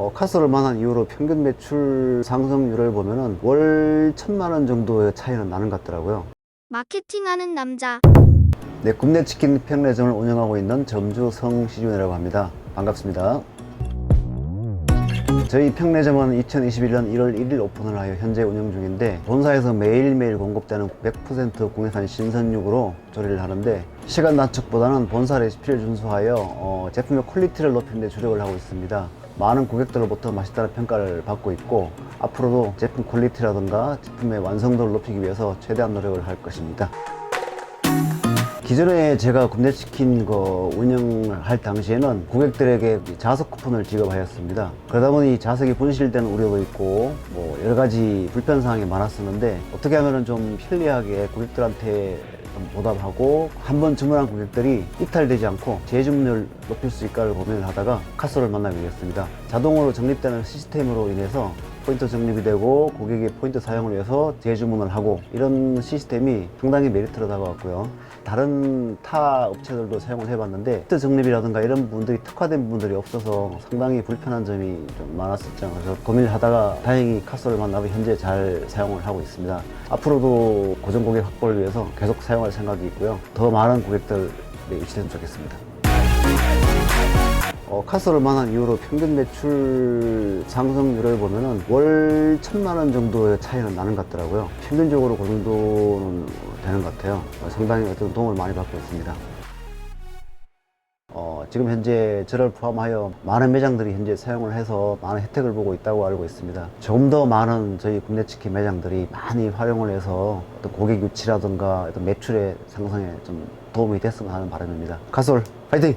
어, 카스를 만한 이후로 평균 매출 상승률을 보면은 월 천만 원 정도의 차이는 나는 것 같더라고요. 마케팅하는 남자. 네, 굽네 치킨 평내점을 운영하고 있는 점주 성시준이라고 합니다. 반갑습니다. 저희 평내점은 2021년 1월 1일 오픈을 하여 현재 운영 중인데 본사에서 매일매일 공급되는 100% 국내산 신선육으로 조리를 하는데 시간 단축보다는 본사 레시피를 준수하여 어, 제품의 퀄리티를 높이는 데 주력을 하고 있습니다. 많은 고객들로부터 맛있다는 평가를 받고 있고 앞으로도 제품 퀄리티라든가 제품의 완성도를 높이기 위해서 최대한 노력을 할 것입니다. 기존에 제가 굽네치킨 거 운영을 할 당시에는 고객들에게 자석 쿠폰을 지급하였습니다. 그러다 보니 자석이 분실되는 우려도 있고 뭐 여러 가지 불편 사항이 많았었는데 어떻게 하면 좀 편리하게 고객들한테 좀 보답하고 한 번 주문한 고객들이 이탈되지 않고 재주문을 높일 수 있을까를 고민을 하다가 카소를 만나게 되었습니다. 자동으로 적립되는 시스템으로 인해서 포인트 적립이 되고 고객의 포인트 사용을 위해서 재주문을 하고 이런 시스템이 상당히 메리트로 다가왔고요. 다른 타 업체들도 사용을 해봤는데 포인트 적립이라든가 이런 부분들이 특화된 부분들이 없어서 상당히 불편한 점이 좀 많았었죠. 그래서 고민을 하다가 다행히 카소를 만나고 현재 잘 사용을 하고 있습니다. 앞으로도 고정 고객 확보를 위해서 계속 사용할 생각이 있고요. 더 많은 고객들이 유치됐으면 좋겠습니다. 어, 카스를 만한 이후로 평균 매출 상승률을 보면은 월 천만 원 정도의 차이는 나는 것 같더라고요. 평균적으로 그 정도는 되는 것 같아요. 어, 상당히 어떤 도움을 많이 받고 있습니다. 어, 지금 현재 저를 포함하여 많은 매장들이 현재 사용을 해서 많은 혜택을 보고 있다고 알고 있습니다. 조금 더 많은 저희 국내 치킨 매장들이 많이 활용을 해서 어떤 고객 유치라든가 어떤 매출의 상승에 좀 도움이 됐으면 하는 바람입니다. 카솔 파이팅!